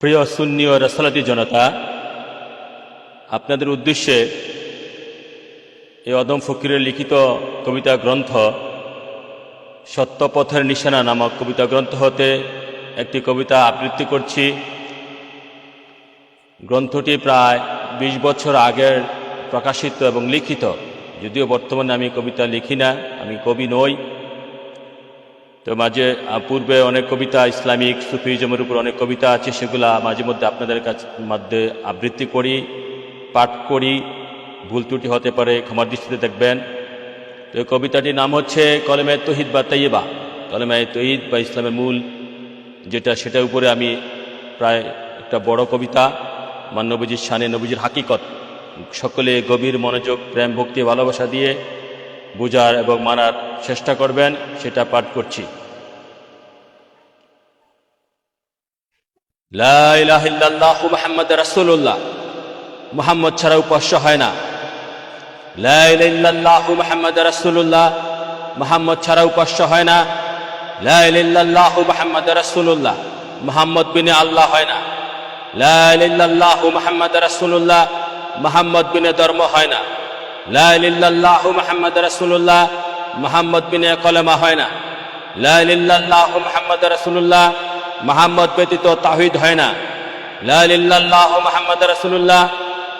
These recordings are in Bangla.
প্রিয় সুন্নি ও রসলাতি জনতা, আপনাদের উদ্দেশ্যে এই অদম ফকিরের লিখিত কবিতা গ্রন্থ সত্যপথের নিশানা নামক কবিতা গ্রন্থ হতে একটি কবিতা আবৃত্তি করছি। গ্রন্থটি প্রায় ২০ বছর আগের প্রকাশিত এবং লিখিত। যদিও বর্তমানে আমি কবিতা লিখি না, আমি কবি নই। তো মাঝে পূর্বে অনেক কবিতা ইসলামিক, সুফিজমের উপর অনেক কবিতা আছে, সেগুলা মাঝে মধ্যে আপনাদের কাছে মধ্যে আবৃত্তি করি, পাঠ করি, ভুল ত্রুটি হতে পারে, ক্ষমার দৃষ্টিতে দেখবেন। তো কবিতাটির নাম হচ্ছে কলেমায় তহিদ বা তৈবা কলেমায় তহিদ বা ইসলামের মূল যেটা, সেটার উপরে আমি প্রায় একটা বড় কবিতা আমার নবীজির শানে নবীজির হাকিকত। সকলে গভীর মনোযোগ, প্রেম, ভক্তি, ভালোবাসা দিয়ে বোঝার এবং মানার চেষ্টা করবেন, সেটা পাঠ করছি। রাসূলুল্লাহ। মুহাম্মদ ছাড়া উপাস্য হয় না। রাসূলুল্লাহ। মুহাম্মদ ছাড়া উপাস্য হয় না। মুহাম্মদ বিনে আল্লাহ হয় না। মুহাম্মদ ধর্ম হয় না। লা ইলাহা ইল্লাল্লাহু মুহাম্মাদুর রাসূলুল্লাহ মুহাম্মদ বিনে কলেমা হয় না। লা ইলাহা ইল্লাল্লাহু মুহাম্মাদুর রাসূলুল্লাহ মুহাম্মদ ব্যতীত তাওহীদ হয় না। লা ইলাহা ইল্লাল্লাহু মুহাম্মাদুর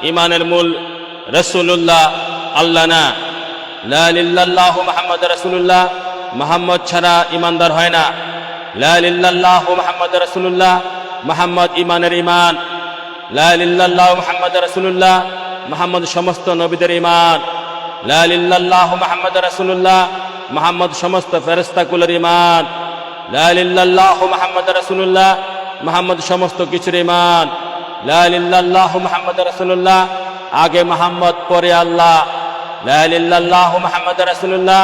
ইমানের মূল রাসূলুল্লাহ আল্লাহ না। লা ইলাহা ইল্লাল্লাহু মুহাম্মাদুর রাসূলুল্লাহ মুহাম্মদ ছাড়া ইমানদার হয় না। লা ইলাহা ইল্লাল্লাহু মুহাম্মাদুর রাসূলুল্লাহ মুহাম্মদ ইমানের ইমান লা ইলাহা ইল্লাল্লাহু মুহাম্মাদুর রাসূলুল্লাহ মুহাম্মদ সমস্ত নবীদের ইমান লা ইলাহা ইল্লাল্লাহু মুহাম্মাদুর রাসূলুল্লাহ, মুহাম্মদ সমস্ত ফেরেশতাকুলের ইমান লা ইলাহা ইল্লাল্লাহু মুহাম্মাদুর রাসূলুল্লাহ, মুহাম্মদ সমস্ত কিছুর ইমান লা ইলাহা ইল্লাল্লাহু মুহাম্মাদুর রাসূলুল্লাহ, আগে মুহাম্মদ, পরে আল্লাহ। লা ইলাহা ইল্লাল্লাহু মুহাম্মাদুর রাসূলুল্লাহ,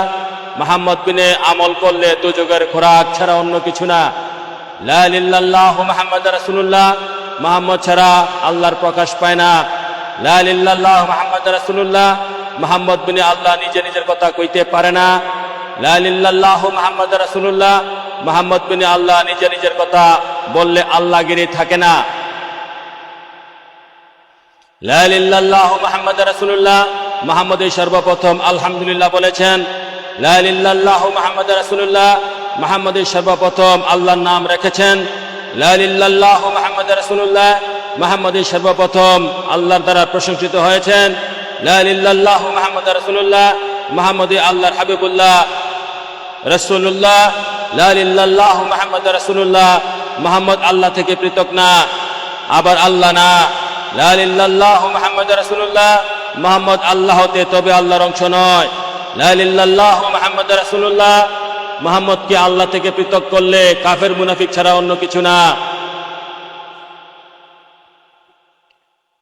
মুহাম্মদ বিনে আমল করলে দুযোগের খোরাক ছাড়া অন্য কিছু না। লা ইলাহা ইল্লাল্লাহু মুহাম্মাদুর রাসূলুল্লাহ, মুহাম্মদ ছাড়া আল্লাহর প্রকাশ পায় না। লা ইলাহা ইল্লাল্লাহু মুহাম্মাদুর রাসূলুল্লাহ। মুহাম্মদ বিনে আল্লাহ নিজে নিজের কথা কইতে পারে না। লা ইলাহা ইল্লাল্লাহু মুহাম্মাদুর রাসূলুল্লাহ। মুহাম্মদ বিনে আল্লাহ নিজে নিজের কথা বললে আল্লাহগিরি থাকে না। লা ইলাহা ইল্লাল্লাহু মুহাম্মাদুর রাসূলুল্লাহ। মুহাম্মদই সর্বপ্রথম আলহামদুলিল্লাহ বলেছেন। লা ইলাহা ইল্লাল্লাহু মুহাম্মাদুর রাসূলুল্লাহ। সর্বপ্রথম আল্লাহর নাম রেখেছেন। লা ইলাহা ইল্লাল্লাহু মুহাম্মদই সর্বপ্রথম আল্লাহর দ্বারা প্রশংসিত হয়েছেন। লা ইলাহা ইল্লাল্লাহু মুহাম্মাদুর রাসূলুল্লাহ মুহাম্মদই আল্লাহর হাবিবুল্লাহ রসুল্লাহ লাল্লাহ মোহাম্মদ রসুল্লাহ মোহাম্মদ আল্লাহ থেকে পৃথক না, আবার আল্লাহ না। লাল্লাহ মোহাম্মদ রসুল্লাহ মোহাম্মদ আল্লাহ হতে তবে আল্লাহর অংশ নয়। লাল্লাহ মোহাম্মদ রসুল্লাহ মোহাম্মদকে আল্লাহ থেকে পৃথক করলে কাফের মুনাফিক ছাড়া অন্য কিছু না।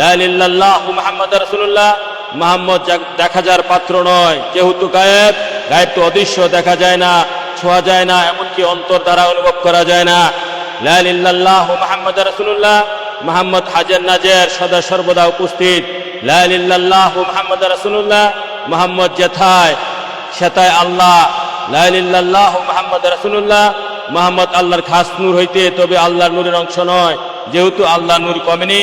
লাল্লাহ মোহাম্মদ রসুল্লাহ মোহাম্মদ দেখা যার পাত্র নয়, যেহেতু গায়েব গায়েব তো অদৃশ্য দেখা যায় না, ছোঁয়া যায় না, এমনকি অন্তর দ্বারা অনুভব করা যায় না। নাজের সর্বদা উপস্থিত। মোহাম্মদ রসুল্লাহ সেথায় আল্লাহ। লাল্লাহ মোহাম্মদ রসুল্লাহ মোহাম্মদ আল্লাহর খাস নূর হইতে তবে আল্লাহর নূরের অংশ নয়, যেহেতু আল্লাহ নূর কমেনি।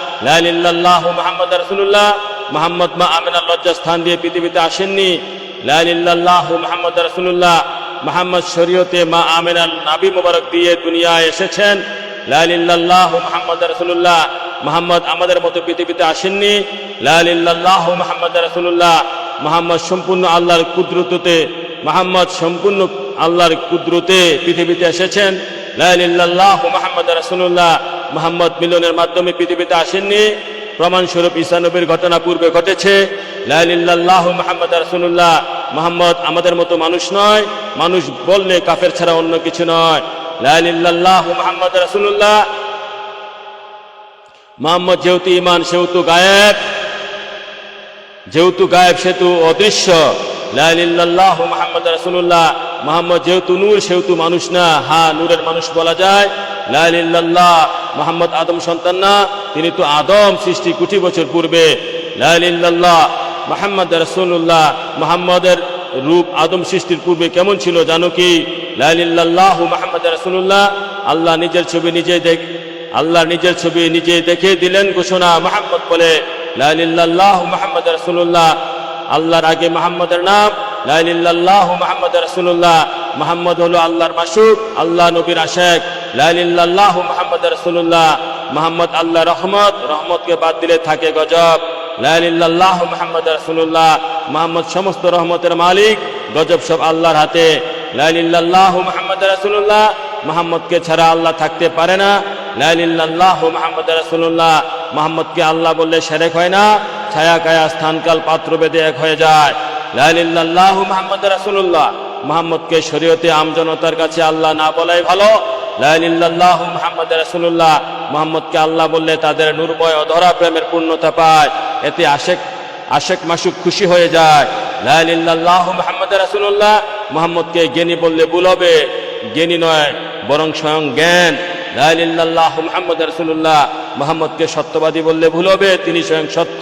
লাইলিল্লাহ মোহাম্মদ রাসুল্লাহ মোহাম্মদ মা আমিনার লজ্জা স্থান দিয়ে পৃথিবীতে আসেননি। লাইলিল্লাহ মোহাম্মদ রাসুল্লাহ মোহাম্মদ শরীয়তে মা আমিনার নাবি মোবারক দিয়ে দুনিয়ায় এসেছেন। লাইলিল্লাহ মোহাম্মদ রাসুল্লাহ মোহাম্মদ আমাদের মতো পৃথিবীতে আসেননি। লাইলিল্লাহ মোহাম্মদ রাসুল্লাহ মোহাম্মদ সম্পূর্ণ আল্লাহর কুদরততে, মোহাম্মদ সম্পূর্ণ আল্লাহর কুদরতে পৃথিবীতে এসেছেন। লাইলিল্লাহ মোহাম্মদ রাসুল্লাহ মোহাম্মদ মিলনের মাধ্যমে পৃথিবীতে আসেননি। প্রমাণস্বরূপ ঈসা নবীর ঘটনা পূর্বে ঘটেছে। লাইলিল্লাহ মোহাম্মদ রাসুল্লাহ মোহাম্মদ আমাদের মতো মানুষ নয়। মানুষ বললে কাফের ছাড়া অন্য কিছু নয়। লাইলিল্লাহ মোহাম্মদ রাসুল্লাহ মোহাম্মদ যেহেতু ইমান সেহেতু গায়েব। যেহেতু গায়েব, সেহেতু অদৃশ্য। লাইলিল্লাহ মোহাম্মদ রাসুল্লাহ মোহাম্মদ যেহেতু নূর, সেহেতু মানুষ না। হা, নূরের মানুষ বলা যায়। লাইলিল্লাহ মোহাম্মদ আদম সন্তান না। তিনি তো আদম সৃষ্টি কোটি বছর পূর্বে। লাইলিল্লাহ মোহাম্মদ রাসুল্লাহ মোহাম্মদের রূপ আদম সৃষ্টির পূর্বে কেমন ছিল জানো কি? লাইলিল্লাহ মোহাম্মদ রাসুল্লাহ আল্লাহ নিজের ছবি নিজে দেখ, আল্লাহ নিজের ছবি নিজে দেখে দিলেন ঘোষণা মোহাম্মদ বলে। লাইলিল্লাহ মোহাম্মদ রাসুল্লাহ আল্লাহর আগে মোহাম্মদের নাম লাইলিল্লাহ মোহাম্মদ রাসুল্লাহ মোহাম্মদ হলো আল্লাহর মাসুক আল্লাহ নবীর আশেক। লাইলিল্লাহ মোহাম্মদ রাসুল্লাহ মোহাম্মদ আল্লাহ রহমত, রহমতকে বাদ দিলে থাকে গজব। লাইলিল্লাহ মোহাম্মদ রাসুল্লাহ মোহাম্মদ সমস্ত রহমতের মালিক, গজব সব আল্লাহর হাতে। লাইলিল্লাহ মোহাম্মদ রাসুল্লাহ মোহাম্মদকে ছাড়া আল্লাহ থাকতে পারে না। লাইলিল্লাহ মোহাম্মদ রাসুল্লাহ মোহাম্মদকে আল্লাহ বললে সেরেক হয় না। ছায়া কায়া স্থানকাল পাত্র বেদে এক হয়ে যায়। লাইলিল্লাহ মোহাম্মদ রাসুল্লাহ মোহাম্মদকে শরীয়তে আমজনতার কাছে আল্লাহ না বলাই ভালো। লাইলিল্লাহ মোহাম্মদ রাসুল্লাহ মোহাম্মদকে আল্লাহ বললে তাদের নুরময় অধরা প্রেমের পূর্ণতা পায়। এতে আশেক আশেক মাসুক খুশি হয়ে যায়। লাইলিল্লাহ মোহাম্মদ রাসুল্লাহ মোহাম্মদকে জ্ঞানী বললে ভুল জ্ঞানী নয়, বরং স্বয়ং জ্ঞান। লাইলিল্লাহ মোহাম্মদ রাসুল্লাহ মোহাম্মদকে সত্যবাদী বললে ভুল হবে, তিনি স্বয়ং সত্য।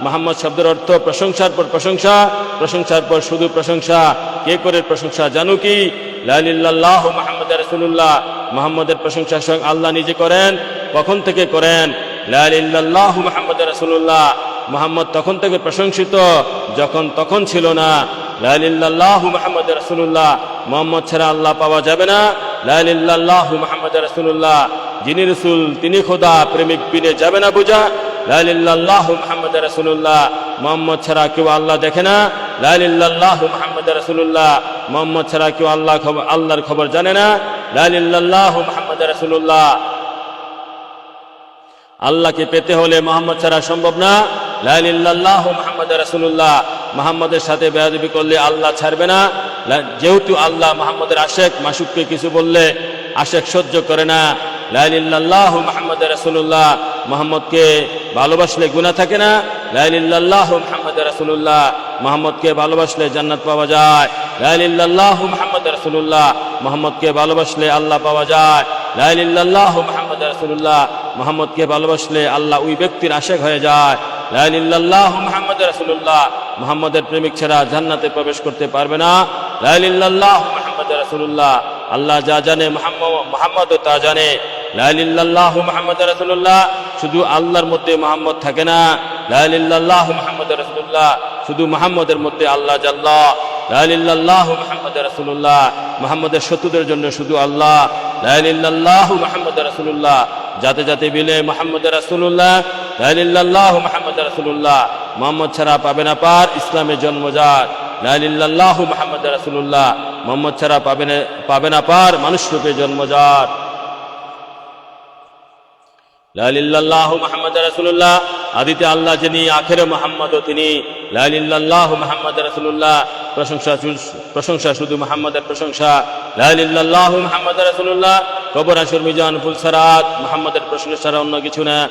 মোহাম্মদ শব্দের অর্থ প্রশংসার পর প্রশংসা, প্রশংসার পর শুধু প্রশংসা। কে করে প্রশংসা জানো কি? লাইলিল্লাহ মোহাম্মদ রাসুল্লাহ মোহাম্মদের প্রশংসা স্বয়ং আল্লাহ নিজে করেন। কখন থেকে করেন? লাইলিল্লাহ মোহাম্মদ রাসুল্লাহ মোহাম্মদ তখন থেকে প্রশংসিত, যখন তখন ছিল না। লাইলিল্লাহ মোহাম্মদ রাসুল্লাহ মোহাম্মদ ছাড়া আল্লাহ পাওয়া যাবে না। লাইলিল্লাহ মোহাম্মদ রাসুল্লাহ যিনি রসুল, তিনি খোদা, প্রেমিক পিনে যাবে না বোঝা। ছাড়া কেউ আল্লাহ দেখে না। ছাড়া কেউ আল্লাহ আল্লাহর খবর জানে না। আল্লাহকে পেতে হলে মোহাম্মদ ছাড়া সম্ভব না। লাইলিল্লাহ মোহাম্মদ রাসুল্লাহ মোহাম্মদের সাথে বেয়াদবি করলে আল্লাহ ছাড়বে না। যেহেতু আল্লাহ মোহাম্মদের আশেখ মাসুককে কিছু বললে আশেখ সহ্য করে না। লাইলিল্লাহ মোহাম্মদ রাসুল্লাহ মোহাম্মদকে ভালোবাসলে গুণা থাকে না। লাইলিল্লাহ মোহাম্মদ রাসুল্লাহ মোহাম্মদকে ভালোবাসলে জান্নাত পাওয়া যায়। লাইলিল্লাহ মোহাম্মদ রাসুল্লাহ মোহাম্মদকে ভালোবাসলে আল্লাহ পাওয়া যায়। লাইলিল্লাহ মোহাম্মদ রাসুল্লাহ মোহাম্মদকে ভালোবাসলে আল্লাহ ওই ব্যক্তির আশেক হয়ে যায়। লাইলিল্লাহ মোহাম্মদ রাসুল্লাহ মোহাম্মদের প্রেমিক ছাড়া জান্নাতে প্রবেশ করতে পারবে না। লাইলিল্লাহ মোহাম্মদ রাসুল্লাহ আল্লাহ যা জানে মোহাম্মদও তা জানে। রসুল্লাহ শুধু আল্লাহর মধ্যে মোহাম্মদ থাকে না। রসুল্লাহ শুধু মোহাম্মদের মধ্যে আল্লাহ জাল্লাহ। মোহাম্মদের শত্রুদের জন্য শুধু আল্লাহ। মোহাম্মদ রসুল্লাহ যাতে যাতে বিলে মোহাম্মদ রসুল্লাহ লাইলিল্লাহ মোহাম্মদ রসুল্লাহ মোহাম্মদ ছাড়া পাবে না পার ইসলামের জন্মজাত। লাইলিল্লাহ মোহাম্মদ রসুল্লাহ মোহাম্মদ ছাড়া পাবে না পাবে না পার মানুষ রূপে জন্মজাত। মোহাম্মদের অন্য কিছু না।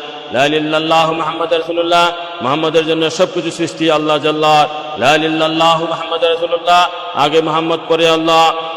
জন্য সবকিছু সৃষ্টি আল্লাহ আগে মোহাম্মদ পরে আল্লাহ।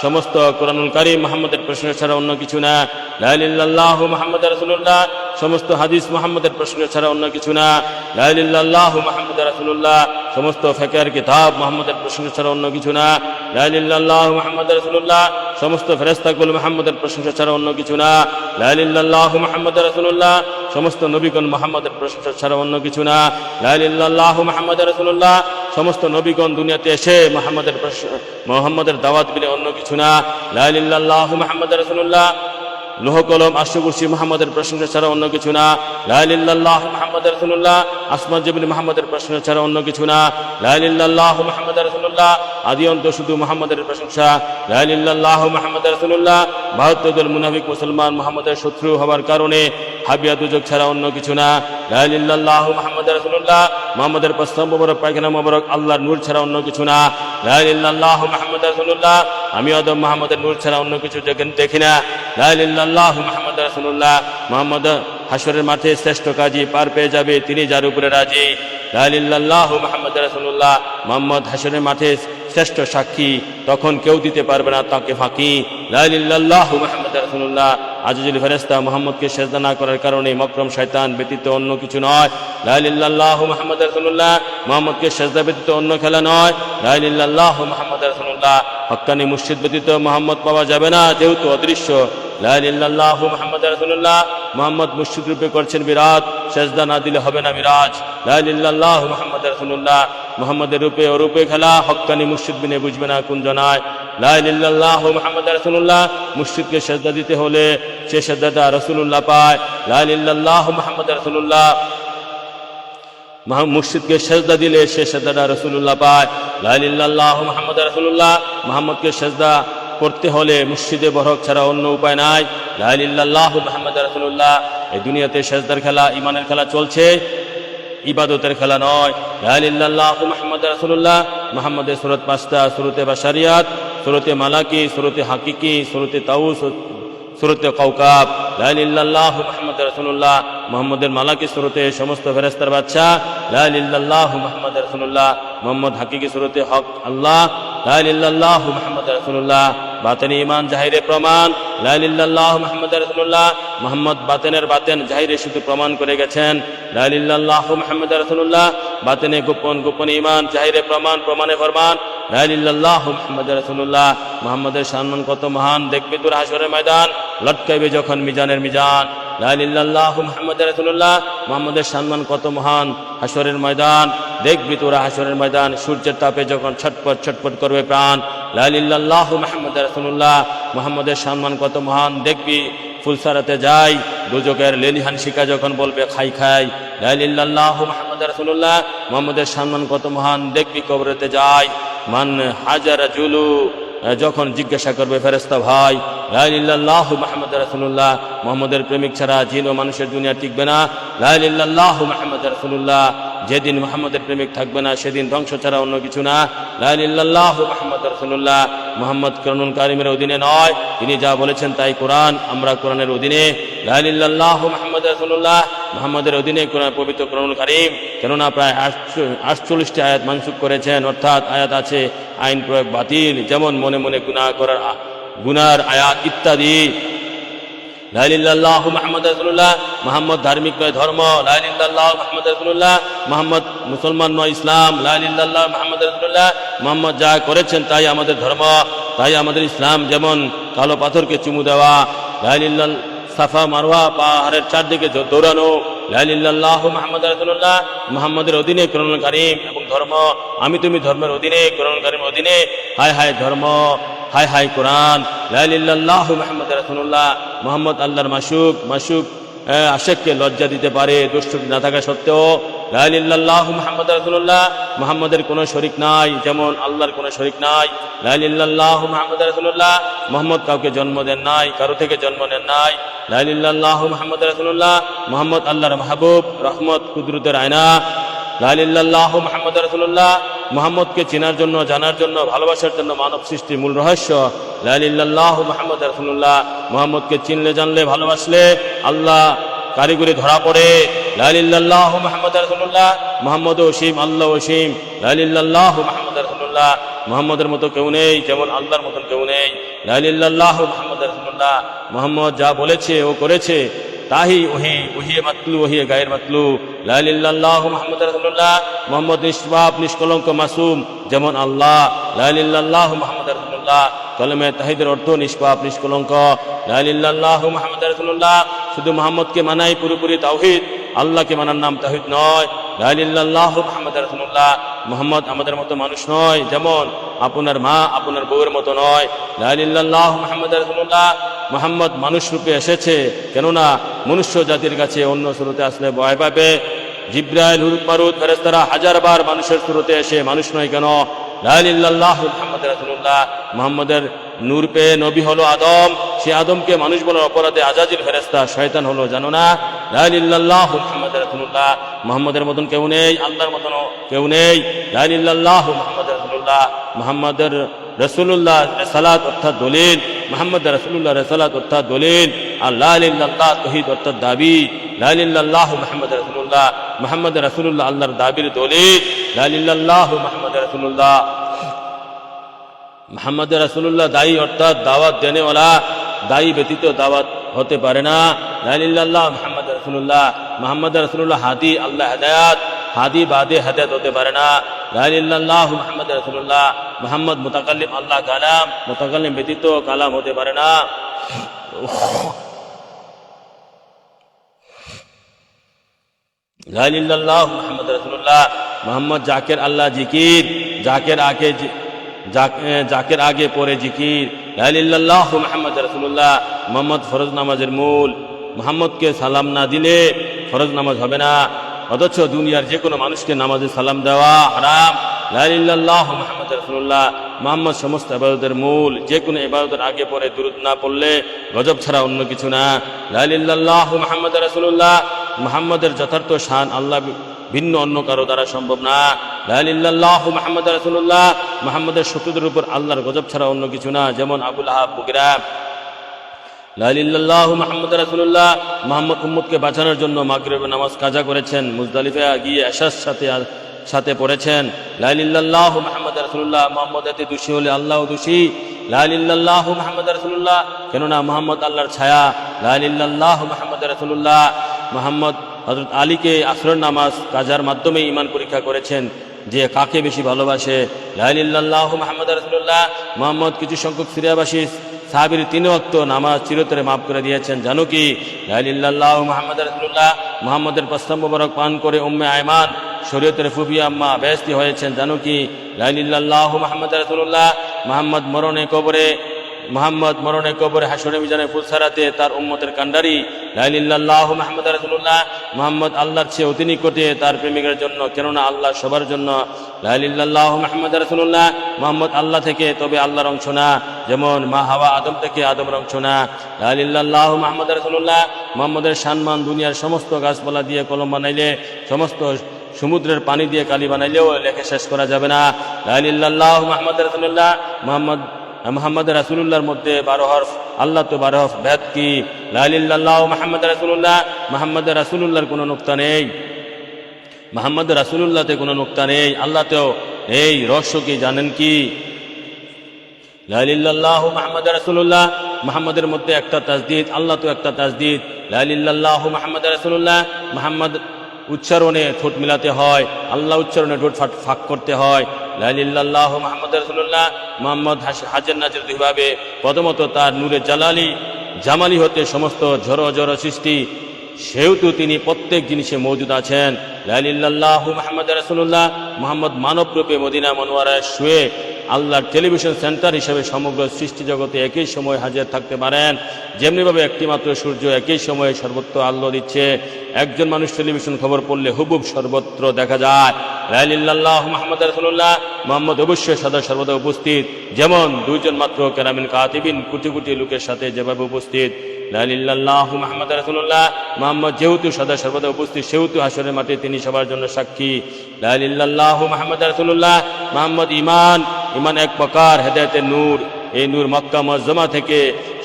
সমস্ত কোরআনুল কারিম মোহাম্মদের প্রশ্ন ছাড়া অন্য কিছু না। লাইলিল্লাহ মোহাম্মদ রাসুল্লাহ সমস্ত হাদিস মোহাম্মদের প্রশ্ন ছাড়া অন্য কিছু না। লাইলিল্লাহ মোহাম্মদ রাসুল্লাহ সমস্ত ফেকের কিতাব মোহাম্মদের প্রশ্ন ছাড়া অন্য কিছু না। লাইলিল্লাহ মোহাম্মদ রাসুল্লাহ সমস্ত ফেরেস্তাকুল মোহাম্মদের প্রশংসা ছাড়া অন্য কিছু না। লাইলিল্লাহ মোহাম্মদ রাসুল্লাহ সমস্ত নবীগণ মোহাম্মদের প্রশংসা ছাড়া অন্য কিছু না। লাইলিল্লাহ মোহাম্মদ রাসুল্লাহ সমস্ত নবীগণ দুনিয়াতে এসে মোহাম্মদের মোহাম্মদের দাওয়াত বিলে অন্য কিছু না। লাইলিল্লাহ মোহাম্মদ রাসুল্লাহ লোহ কলম আশুকুরসি মোহাম্মদের প্রশংসা ছাড়া অন্য কিছু না। লাইলিল্লাহ মোহাম্মদ রসুল্লাহ আসমাদ জবিন মোহাম্মদের প্রশংসা ছাড়া অন্য কিছু না। লাইলিল্লাহ মোহাম্মদ রসুল্লাহ আদি অন্ত শুধু মোহাম্মদের প্রশংসা। লাইলিল্লাহ মোহাম্মদ রসুল্লাহ ভারতীয় মুনাফিক মুসলমান মোহাম্মদের শত্রু হওয়ার কারণে হাবিয়া দুযোগ ছাড়া অন্য কিছু না। লাইলিল্লাহ মোহাম্মদ রসুল্লাহ মোহাম্মদের প্রস্তাব মোবারক, পায়খানা মোবারক, আল্লাহর নূর ছাড়া অন্য কিছু না। লাইলিল্লাহ মোহাম্মদ রসুল্লাহ আমি আদম মোহাম্মদের নূর ছাড়া অন্য কিছু দেখি না। লাইলিল্লাহ মোহাম্মদ রসুল্লাহ মোহাম্মদ হাসরের মাঠে শ্রেষ্ঠ কাজী পার পেয়ে যাবে, তিনি যার উপরে রাজি। লাইলিল্লাহ মোহাম্মদ রসুল্লাহ মোহাম্মদ হাসরের মাঠে শ্রেষ্ঠ সাক্ষী, তখন কেউ দিতে পারবে না, তাকে ফাঁকি। লাইলিল্লাহ মোহাম্মদ রসুল্লাহ আজিজুল ফেরেস্তা মোহাম্মদকে সেজদা না করার কারণে মকরম শয়তান ব্যতীত অন্য কিছু নয়। লাইলিল্লাহ মোহাম্মদ রসুল্লাহ মোহাম্মদকে সেজদা ব্যতীত অন্য খেলা নয়। লাইলিল্লাহ মোহাম্মদ রসুল্লাহ হক্কানি মুর্শিদ ব্যতীত মোহাম্মদ পাওয়া যাবে না, যেহেতু অদৃশ্য। লাইলিল্লাহ মোহাম্মদ রসুল্লাহ মোহাম্মদ করছেন বিরাট। সেজদা না দিলে হবে না মিরাজ। লাইলিল্লাহ মোহাম্মদ রসুল্লাহ মোহাম্মদের রূপে ও রূপে খেলা। হক্কানি মুর্শিদ বিনে বুঝবে না কোন দিতে হলে সে সেজদাটা রসুল্লাহ পায়। লাইলিল্লাহ মোহাম্মদ রসুল্লাহ মুর্শিদকে সেজদা দিলে সে সেজদাটা রসুল্লাহ পায়। লাইলিল্লাহ মোহাম্মদ রসুল্লাহ মোহাম্মদকে সেজদা করতে হলে মুর্শিদে বরক ছাড়া অন্য উপায় নাই। লাইলিল্লাহ মোহাম্মদ রসুল্লাহ এই দুনিয়াতে সেজদার খেলা ইমানের খেলা চলছে। ইবাদতের খেলা নয়। লাইলিল্লাহ মোহাম্মদ রসুল্লাহ মোহাম্মদের সুরত পাঁচটা, সুরতে বাসারিয়াত সুরতে মালাকি, সুরতে হাকিকি, সুরতে তাউস, সুরতে কৌকাব লাইলিল্লাহ মোহাম্মদ রসুল্লাহ মোহাম্মদের মালাকি সুরতে সমস্ত ফেরেস্তার বাচ্চা লাইলিল্লাহ মোহাম্মদ রসুল্লাহ মোহাম্মদ হাকিকি সুরতে হক আল্লাহ। লাইলিল্লাহ মোহাম্মদ রসুল্লাহ বাতেন ইমান জাহিরে প্রমাণ। লাইলিল্লাহ মোহাম্মদ রসুল্লাহ মোহাম্মদ বাতেনের বাতেন জাহিরে শুধু প্রমাণ করে গেছেন। লাইলিল্লাহ মোহাম্মদ রসুল্লাহ বাতেনে গোপন গোপন ইমান জাহিরে প্রমাণ, প্রমাণে ফরমান। লাইলিল্লাহ মোহাম্মদ রসুল্লাহ মোহাম্মদের সম্মান কত মহান। দেখবে তোর হাসরের ময়দান, লটকাইবে যখন মিজানের মিজান। লাইলিল্লাহ মোহাম্মদ রসুল্লাহ মোহাম্মদের সম্মান কত মহান। হাসরের ময়দান। দেখবি তোরা হাসরের ময়দান। সূর্যের তাপে যখন ছটপট ছটপট করবে প্রাণ। লাইলিল্লাহ মোহাম্মদ রসুল্লাহ মোহাম্মদের সম্মান কত মহান। দেখবি ফুলসারাতে যাই। দুজকের লেলিহান শিকা যখন বলবে, খাই খাই। লাইলিল্লাহ মোহাম্মদ রসুল্লাহ মোহাম্মদের সম্মান কত মহান। দেখবি কবরেতে যাই। মান হাজার জুলু যখন জিজ্ঞাসা করবে ফেরেস্তা ভাই লাইলিল্লাহ মাহমদ রসুল্লাহ মোহাম্মদের প্রেমিক ছাড়া জিন ও মানুষের দুনিয়া টিকবে না? লাইলিল্লাহ মাহমদ রসুল্লাহ যেদিন মোহাম্মদের প্রেমিক থাকবে না, সেদিন ধ্বংস ছাড়া অন্য কিছু না। লাইলিল্লাহ মোহাম্মদ রসুল্লাহ মোহাম্মদ কোরআনুল কারিমের অধীনে নয়। তিনি যা বলেছেন তাই কোরআন। আমরা কোরআনের অধীনে। মোহাম্মদের অধীনে কোরআন পবিত্র কোরআনুল কারিম। কেননা প্রায় আটচল্লিশটি আয়াত মানসুখ করেছেন। অর্থাৎ আয়াত আছে, আইন প্রয়োগ বাতিল, যেমন মনে মনে গুণা করার গুনার আয়াত ইত্যাদি। লাইলিল্লাহ মোহাম্মদ রসুল্লাহ মোহাম্মদ ধার্মিক নয়, ধর্ম। লাইলিল্লাহ মোহাম্মদ রসুল্লাহ মোহাম্মদ মুসলমান নয়, ইসলাম। লাইলিল্লাহ মোহাম্মদ রসুল্লাহ মোহাম্মদ যা করেছেন তাই আমাদের ধর্ম, তাই আমাদের ইসলাম। যেমন কালো পাথরকে চুমু দেওয়া লাইলিল্লাহ সাফা মারওয়া পাহাড়ের চারদিকে দৌড়ানো লাইলিল্লাহ মোহাম্মদ রসুল্লাহ মোহাম্মদের অধীনে কারিম এবং ধর্ম। আমি তুমি ধর্মের অধীনে কারিম অধীনে। হায় হায় ধর্ম। হায় হায় কোরআন। মোহাম্মদ রসুল্লাহ মোহাম্মদ আল্লাহর মাসুক মাসুক আশেককে লজ্জা দিতে পারে দুষ্টুটি না থাকা সত্ত্বেও। লাইলিল্লাহ মোহাম্মদ রসুল্লাহ মোহাম্মদের কোনো শরিক নাই, যেমন আল্লাহর কোনো শরিক নাই। লাইলিল্লাহ মোহাম্মদ রসুল্লাহ মোহাম্মদ কাউকে জন্ম দেন নাই, কারও থেকে জন্ম নেন নাই। লাইলিল্লাহ মোহাম্মদ রসুল্লাহ মোহাম্মদ আল্লাহর মাহবুব, রহমত, কুদরতের আয়না। লালিল্লাহ মোহাম্মদ রসুল্লাহ মোহাম্মদকে চেনার জন্য, জানার জন্য, ভালোবাসার জন্য মানব সৃষ্টির মূল রহস্য। লালিল্লাহ মোহাম্মদ রসুল্লাহ মোহাম্মদকে চিনলে, জানলে, ভালোবাসলে আল্লাহ কারিগরি ধরা পড়ে। লালিল্লাহ মোহাম্মদ রসুল্লাহ মোহাম্মদ ওসিম আল্লাহ ওসিম লালিল্লাহ মোহাম্মদ রসুল্লাহ মোহাম্মদের মতো কেউ নেই, যেমন আল্লাহর মতন কেউ নেই। লালিল্লাহ মোহাম্মদ রসুল্লাহ মোহাম্মদ যা বলেছে ও করেছে তাহি ওহি, ওহিয়ে মাতলু, ওহিয়ে গায়ের মাতলু। লাইলিল্লাহ মোহাম্মদ রসুল্লাহ মোহাম্মদ নিষ্পাপ, নিষ্কলঙ্ক, মাসুম, যেমন আল্লাহ। লাইলিল্লাহ মোহাম্মদ রসুল্লাহ কলমে তাহিদের অর্থ নিষ্পাপ, নিষ্কলঙ্ক। লাইলিল্লাহ মোহাম্মদ রসুল্লাহ শুধু মোহাম্মদকে মানাই পুরোপুরি তাওহিদ, আল্লাহকে মানার নাম তাহিদ নয়। লাইলিল্লাহ মোহাম্মদ রসুল্লাহ মোহাম্মদ আমাদের মতো মানুষ নয়, যেমন আপনার মা আপনার বউয়ের মতো নয়। লাইলিল্লাহ মোহাম্মদ রসুল্লাহ মোহাম্মদ মানুষ রূপে এসেছে, কেননা মনুষ্য জাতির কাছে অন্য স্রোতে আসলে ভয় পাবে। জিব্রাইল হুরুদ মারুদ ফেরেস্তারা হাজার বার মানুষের স্রোতে এসে মানুষ নয় কেন? লাইলিল্লাহ মোহাম্মদ রসুল্লাহ মোহাম্মদের নূর পেয়ে নবী হলো আদম। সে আদমকে মানুষ বলার অপরাধে আজাজির ফেরেস্তা শয়তান হলো, জানো না? লাইলিল্লাহ মোহাম্মদ রসুল্লাহ মোহাম্মদের মতন কেউ নেই, আল্লাহর মতন কেউ নেই মোহাম্মদ রসুল্লাহ মোহাম্মদের রসুল্লাহ রেসালাত অর্থাৎ দলিল মোহাম্মদ রসুল্লাহ রেসালাত অর্থাৎ দলিল, আর লালিল্লাহ তহিদ অর্থাৎ দাবি লালিল্লাহ মোহাম্মদ রসুল্লাহ মোহাম্মদ রসুল্লাহ আল্লাহর দাবির দলিল লালিল্লাহ মোহাম্মদ রসুল্লাহ মোহাম্মদ রসুল্লাহ দায়ী অর্থাৎ দাওয়াত দেনেওয়ালা, দায়ী ব্যতীত দাওয়াত হতে পারে না মোহাম্মদ রসুল্লাহ মোহাম্মদ রসুল্লাহ হাদি, আল্লাহ হেদায়াত, হাদি বাদে হেদায়ত হতে পারে না। লালিল্লাহ মোহাম্মদ রসুল্লাহ মোহাম্মদ মুতাকাল্লিম, আল্লাহ কালাম, মুতাকাল্লিম ব্যতীত কালাম হতে পারে না। লালিল্লাহ মোহাম্মদ রসুল্লাহ মোহাম্মদ জাকের আল্লাহ জিকির, জাকের আগে জাকের আগে পরে জিকির। লালিল্লাহ মোহাম্মদ রসুল্লাহ মোহাম্মদ ফরজ নামাজের মূল। মোহাম্মদকে সালাম না দিলে ফরজ নামাজ হবে না। অথচ দুনিয়ার যে কোনো মানুষকে নামাজে সালাম দেওয়া হারাম। লালিল্লাহ মোহাম্মদ রসুল্লাহ মোহাম্মদ সমস্ত ইবাদতের মূল। যে কোনো ইবাদতের আগে পরে দূরত না পড়লে গজব ছাড়া অন্য কিছু না। লালিল্লাহ মোহাম্মদ রসুল্লাহ মোহাম্মদের যথার্থ শান আল্লাহ ভিন্ন অন্য কারও দ্বারা সম্ভব না। লালিল্লাহ মোহাম্মদ রসুল্লাহ মোহাম্মদের শত্রুদের উপর আল্লাহর গজব ছাড়া অন্য কিছু না। যেমন আবুল আহাব বুকিরা লালিল্লাহ মোহাম্মদ রসুল্লাহ মোহাম্মদ উম্মদকে বাঁচানোর জন্য মাগরিবের নামাজ কাজা করেছেন মুজদালিফে গিয়ে এশার সাথে সাথে পড়েছেন। লালিল্লাহ মোহাম্মদ রসুল্লাহ মোহাম্মদ এতে দোষী হলে আল্লাহ দোষী। লালিল্লাহ মোহাম্মদ রসুল্লাহ কেননা মোহাম্মদ আল্লাহর ছায়া। লালিল্লাহ মোহাম্মদ রসুল্লাহ মোহাম্মদ হজরত আলীকে আসরের নামাজ কাজার মাধ্যমে ইমান পরীক্ষা করেছেন, যে কাকে বেশি ভালোবাসে? লালিল্লাহ মোহাম্মদ রসুল্লাহ মোহাম্মদ কিছু সংখ্যক সিরিয়াবাসী সাহাবির তিন অক্ত নামাজ চিরতরে মাফ করে দিয়েছেন। জানো কি? লাইলিল্লাহ মোহাম্মদ রসুল্লাহ মোহাম্মদের প্রস্তাব পান করে উম্মে আয়মান শরীয়তের ফুফিয়া আম্মা ব্যস্তি হয়েছেন। জানো কি? লাইলিল্লাহ মোহাম্মদ রসুল্লাহ মোহাম্মদ মরণে কবরে, মোহাম্মদ মরণে কবরে হাসরে মিজানে ফুলসারাতে তার উম্মতের কান্ডারি লাইলিল্লাহ মোহাম্মদ রসুল্লাহ মোহাম্মদ আল্লাহর চেয়ে অতি নিকটে তার প্রেমিকের জন্য, কেননা আল্লাহ সবার জন্য। লাইলিল্লাহ মোহাম্মদ রসুল্লাহ মোহাম্মদ আল্লাহ থেকে তবে আল্লাহর অংশ না। যেমন মা হাওয়া আদম থেকে আদমের অংশ না লাইলিল্লাহ মোহাম্মদ রসুল্লাহ মোহাম্মদের সম্মান দুনিয়ার সমস্ত গাছপালা দিয়ে কলম বানাইলে, সমস্ত সমুদ্রের পানি দিয়ে কালি বানাইলেও লেখে শেষ করা যাবে না। লাইলিল্লাহ মোহাম্মদ রসুল্লাহ মোহাম্মদ মোহাম্মদ রাসুল্লাহর মধ্যে বারো হরফ, আল্লাহ তো বারো হরফ ভেদ কি? লালিল্লাহ মোহাম্মদ রাসুল্লাহ মোহাম্মদ রাসুল্লাহর কোনো নোক্তা নেই। মোহাম্মদ রাসুল্লাহতে কোনো নোক্তা নেই। আল্লাহতেও এই রহস্য কি জানেন কি? লালিল্লাহ মোহাম্মদ রাসুল্লাহ মোহাম্মদের মধ্যে একটা তাজদিদ, আল্লাহ তো একটা তাজদিদ। লালিল্লাহ মোহাম্মদ রাসুল্লাহ মোহাম্মদ উচ্চারণে ঠোঁট মিলাতে হয়, আল্লাহ উচ্চারণে ঠোঁট ফাট ফাঁক করতে হয়। লালিল্লাহ মোহাম্মদ রসুল্লাহ মোহাম্মদ হাজার নাজের দুইভাবে প্রথমত তার নূরে জালালি, জামালি হতে সমস্ত ঝড়ো ঝড়ো সৃষ্টি। সেহেতু তিনি প্রত্যেক জিনিসে মজুদ আছেন। লালিল্লাহ মোহাম্মদ রসুল্লাহ মোহাম্মদ মানব রূপে মদিনা মনোয়ারায় শুয়ে আল্লাহর টেলিভিশন সেন্টার হিসেবে সমগ্র সৃষ্টি জগতে একই সময় হাজির থাকতে পারেন। যেমনিভাবে একটিমাত্র সূর্য একই সময়ে সর্বত্র আলো দিচ্ছে। একজন মানুষ টেলিভিশন খবর পড়লে হুবুব সর্বত্র দেখা যায়। অবশ্যই সদা সর্বদা উপস্থিত। যেমন দুইজন মাত্র কেরামিন কাতিবিন কোটি কোটি লোকের সাথে যেভাবে উপস্থিত। যেহেতু সদা সর্বদা উপস্থিত, সেহেতু হাসরের মাঠে তিনি সবার জন্য সাক্ষী। মোহাম্মদ রসুল্লাহ মোহাম্মদ ইমান ইমান এক প্রকার হেদায়তের নূর। এই নূর মক্কা মজ্জমা থেকে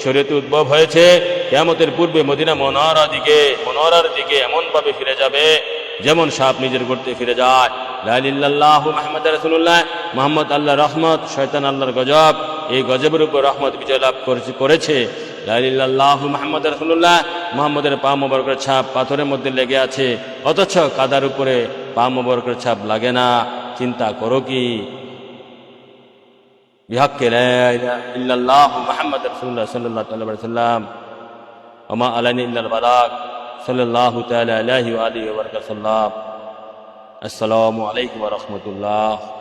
শরীয়তে উদ্ভব হয়েছে। কেমতের পূর্বে মদিনা মনোহরা দিকে মনোহরার দিকে এমনভাবে ফিরে যাবে, যেমন সাপ নিজের গড়তে ফিরে যায়। লালিল্লাহ মোহাম্মদ রসুল্লাহ মোহাম্মদ আল্লাহ রহমত, শয়তান আল্লাহর গজব, এই গজবের উপর রহমত বিজয় লাভ করেছে করেছে। লালিল্লাহ মোহাম্মদ রসুল্লাহ মোহাম্মদের পা মোবারকের ছাপ পাথরের মধ্যে লেগে আছে, অথচ কাদার উপরে পা মোবারকের ছাপ লাগে না চিন্তা করো কি? আসসালামুকুম রহমতুল্লাহ।